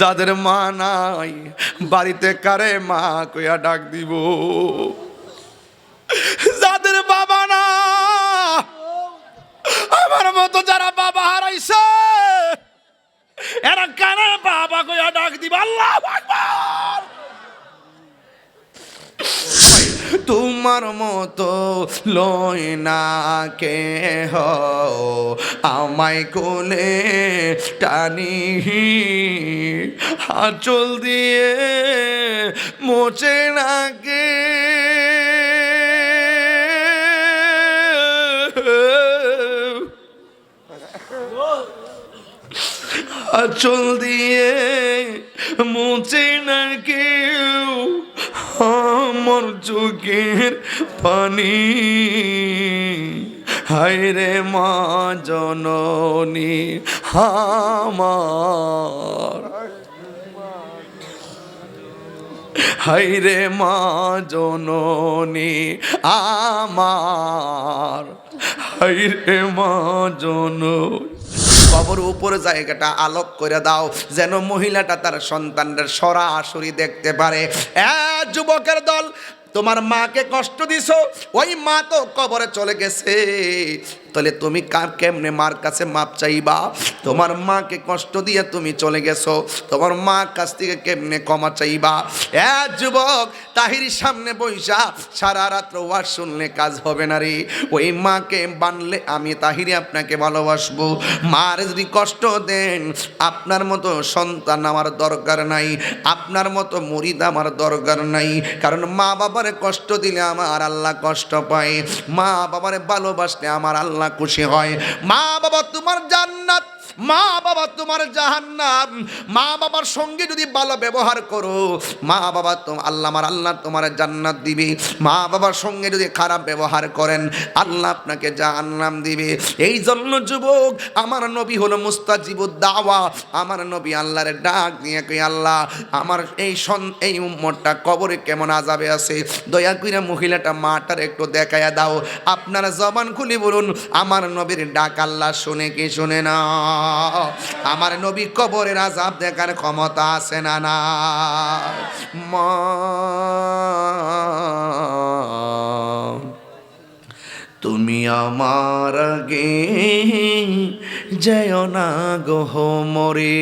যাদের মা নাই বাড়িতে কারে মা কইয়া ডাক দিব। যাদের বাবা না, আমার মতো যারা বাবা হারাইছে, এরা কারে বাবা কইয়া ডাক দিব? আল্লাহ আকবার। তোমার মতো লয় না কে আমায় কোলে টানি। আঁচল দিয়ে মোচে না কে। আঁচল দিয়ে মুছে না কেউ। আমার চোখের পানি। হায় রে মা জননী, আমার। হাই রে মা জননী, আমার। হাই রে মা জন কবর উপরে জায়গাটা আলোক করে দাও, যেন মহিলাটা তার সন্তানদের সরাসরি দেখতে পারে। যুবকের দল, তোমার মাকে কষ্ট দিছ? ওই মা তো কবরে চলে গেছে। তাহলে তুমি কার কেমনে মার কাছে মাপ চাইবা? তোমার মাকে কষ্ট দিয়ে তুমি চলে গেছো। তোমার মা কাছ থেকে কেমনে ক্ষমা চাইবা? এ যুবক, তাহির সামনে বইসা, সারা রাত্র ওয়াজ শুনলে কাজ হবে না রে। ওই মাকে বানলে আমি তাহিরে আপনাকে ভালোবাসবো। মার যদি কষ্ট দেন, আপনার মতো সন্তান আমার দরকার নাই। আপনার মতো মুরিদ আমার দরকার নাই। কারণ মা বাবারে কষ্ট দিলে আমার আল্লাহ কষ্ট পায়। মা বাবারে ভালোবাসলে আমার আল্লাহ খুশি হয়। মা বাবা তোমার জান্নাত মা বাবা তোমার জাহান্নাম। মা বাবার সঙ্গে যদি ভালো ব্যবহার করো মা বাবা তো আল্লাহ আমার, আল্লাহ তোমার জান্নাত দিবে। মা বাবার সঙ্গে যদি খারাপ ব্যবহার করেন, আল্লাহ আপনাকে জাহান্নাম দিবে। এই জন্য যুবক, আমার নবী হলো মুস্তাজিবুদ দাওয়া। আমার নবী আল্লাহর ডাক নিয়ে কই, আল্লাহ, আমার এই সন, এই উম্মতটা কবরে কেমন আজাবে আছে? দয়া কইরা মহিলাটা মাটার একটু দেখায়া দাও। আপনারা জবান খুলি বলুন, আমার নবীর ডাক আল্লাহ শুনে কি শুনে না? আমার নবী কবরের আজাব দেখার ক্ষমতা আছে না না? মা তুমি আমার আগে যেও না গহ মরে।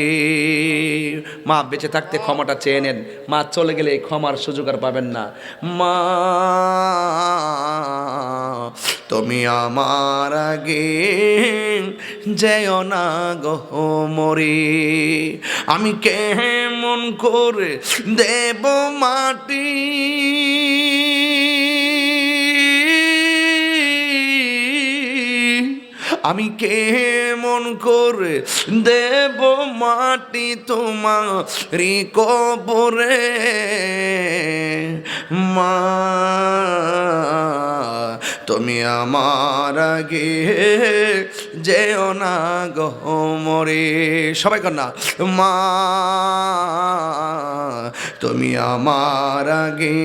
মা, বেঁচে থাকতে ক্ষমাটা চেয়ে নেন। মা, চলে গেলে ক্ষমার সুযোগ আর পাবেন না। মা, তুমি আমার আগে যেও না গহ মরে। আমি কেমন করে দেব মাটি? আমি কেমন করে দেব মাটি তোমারি কবরে? মা, তুমি আমার আগে যেও না গহমরে সবাই না মা তুমি আমার আগে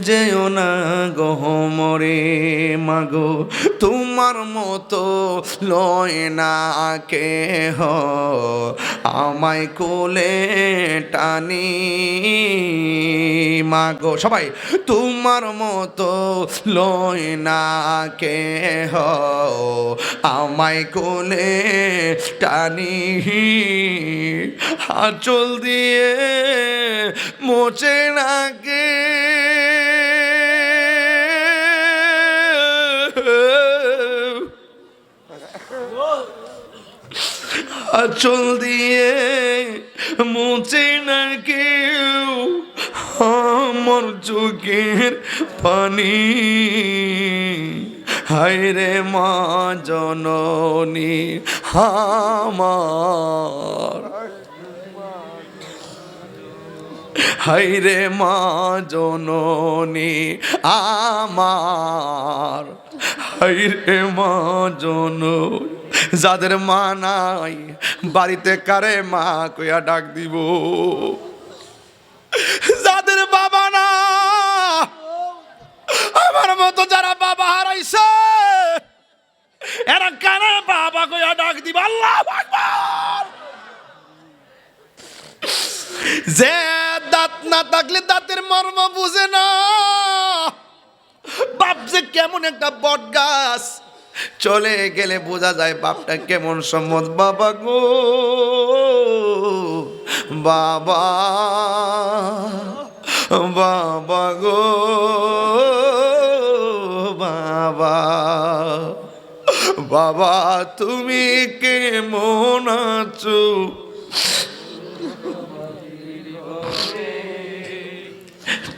যেও না গহমরে মাগো তোমার মতো লয় না কে হ আমায় কোলে টানি, মাগো সবাই, তোমার মতো লয় না কে হ আমায় কোলে টানি, আঁচল দিয়ে মোচে না কে আঁচল দিয়ে মুছে না কেউ আমার চোখের পানি। হায় রে মা জননী, আমার হাই রে মা জননী আমার। হাই রে মা জন যাদের মা নাই, বাড়িতে কারে মা কইয়া ডাক দিব? যাদের বাবা না, আমার মতো যারা বাবা হারাইছে, এরা কারে বাবা কইয়া ডাক দিব? আল্লাহ যে দাঁত না থাকলে দাঁতের মর্ম বুঝে না। বাপ যে কেমন একটা বট গাছ চলে গেলে বোঝা যায় বাপটা কেমন সম্মত। বাবা গো, বাবা বাবা গো, বাবা বাবা, তুমি কেমন আছো?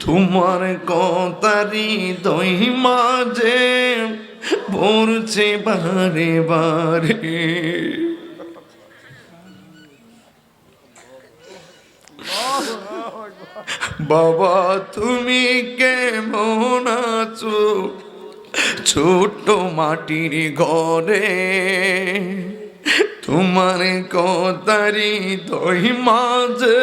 তোমার কতারি দই মাঝে পড়ছে বারে বারে। বাবা, তুমি কেমন আছো? ছোট মাটির ঘরে তোমার কতারি দই মাঝে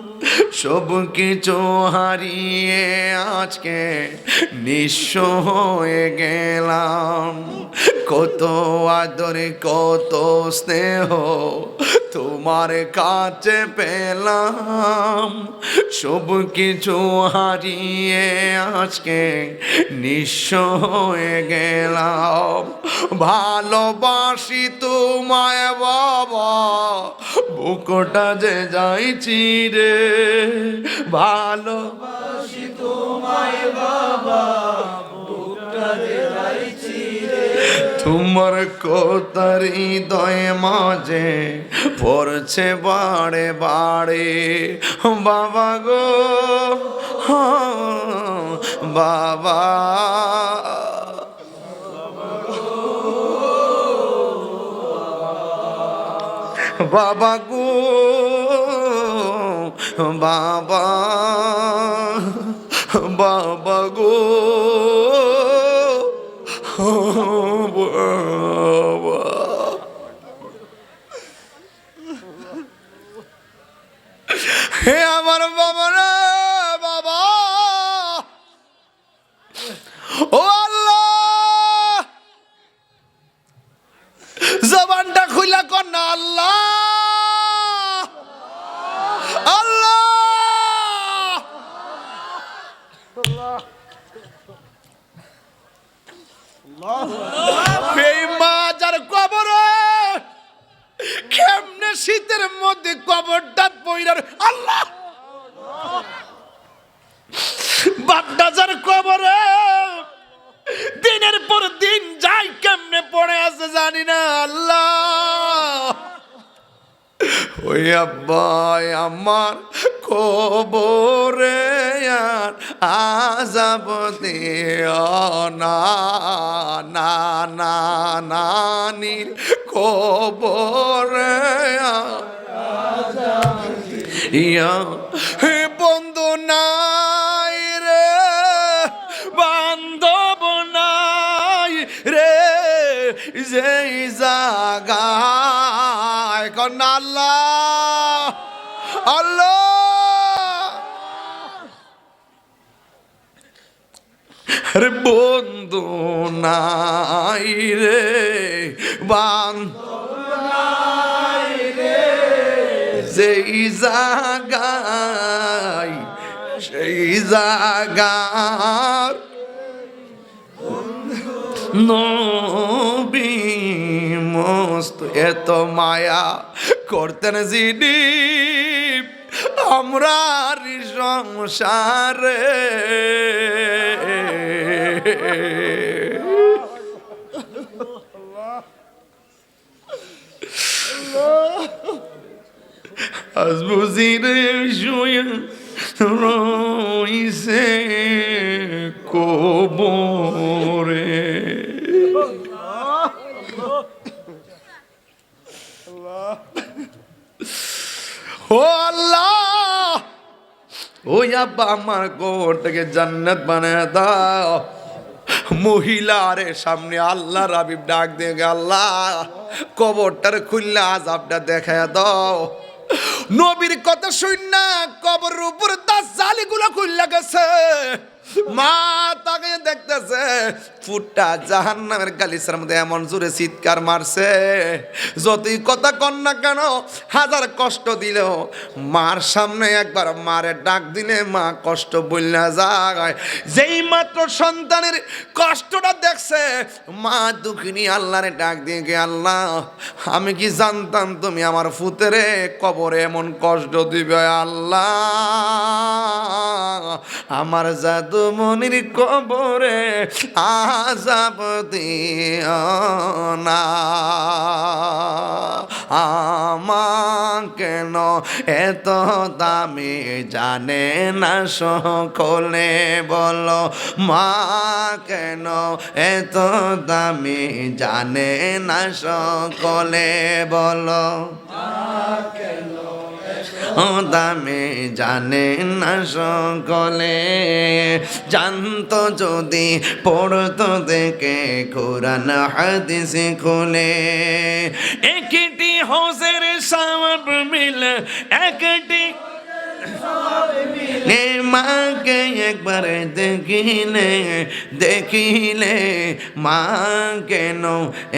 সব কিছু হারিয়ে আজকে নিঃস্ব হয়ে গেলাম। কত আদরে কত স্নেহ তোমার কাছে পেলাম। সব কিছু হারিয়ে আজকে নিঃস্ব হয়ে গেলাম। ভালোবাসি তোমায় বাবা, বুকটা যে যাইছি রে। ভালোবাসি তোমার কোতার হৃদয় মাঝে পড়ছে বাড়ে বাড়ে। বাবা গো, বাবা। বাবা গো, বাবা। বাবা গো। হে আমার বাবা রে বাবা। ও আল্লাহ খুইলা কর না আল্লাহ আল্লাহ এই মাজার কবরে কেমনে শীতের মধ্যে কবরটা পইরার আল্লাহ। বাপডাজার কবরে। দিনের পর দিন যাই কেমনে পড়ে আছে জানি না আল্লাহ। ওই আব্বাই আমার কবরে আর আজাব দিও না না না নানির কবরে। ইয়া, হে বন্ধু নাই রে, বান্ধব নাই রে, যেই জাগায় কন্যা আল্লাহ আল্লাহ আরে বন্ধু নাই রে বান্ধব যেই জাগায় সেই জাগার নবী মস্ত এত মায়া করতেন যিনি, আমরা সংসারে আজ বুঝি রে শুয়ে রইছে কোবরে ও আল্লাহ ওই আব্বা আমার গোটাকে জান্নাত বানায় দাও মহিলারে সামনে আল্লাহ রাবিব ডাক দিয়ে আল্লাহ, কবরটার খুললে আজাবটা দেখায় দাও। নবীর কথা শুন কবর উপরে তার জালিগুলো খুললে গেছে। মা তাকে দেখতেছে ফুটটা জাহান নামের গালিসার মধ্যে এমন জোরে চিৎকার মারছে যতই কথা কন না কেন, হাজার কষ্ট দিলেও মার সামনে একবার মারে ডাক দিলে মা কষ্ট বললা যায়। যেই মাত্র সন্তানের কষ্টটা দেখছে, মা দুঃখিনী আল্লাহরে ডাক দিয়ে গে, আল্লাহ, আমি কি জানতাম তুমি আমার ফুতেরে কবরে এমন কষ্ট দিবে, আল্লাহ? আমার জাদু মনির কবরে আজাব দিও না। আমা কেন এত দামি জানে না সকলে বলো মা কেন এত দামি জানে না সকলে বলো। দামে জানে না সকলে। জানতো যদি, পড়তো দেখে কোরআন, হাদিস খুলে। একটি হোসের সাপ মিল, একটি মাকে একবার দেখিলে দেখিলে মা কেন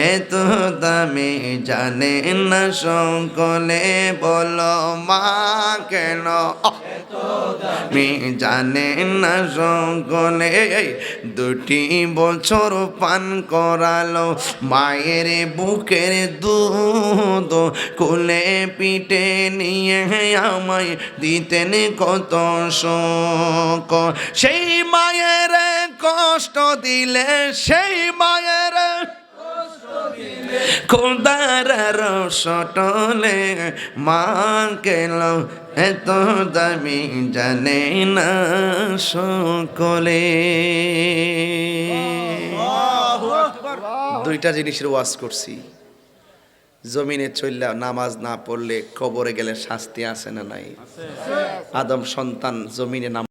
এত দামি জানে না সকলে বলো মা কেন মি জানে না সকলে দুটি বছর পান করালো। মায়ের বুকের দুধ কুলে পিঠে নিয়ে আমায় দিতেন কত শোক। সেই মায়ের কষ্ট দিলে সেই মায়ের খোদার সটলে মা এত দামি জানে না সকলে। দুইটা জিনিসের ওয়াজ করছি। জমিনে চললে নামাজ না পড়লে কবরে গেলে শাস্তি আছে না নাই? আদম সন্তান জমিনে নাম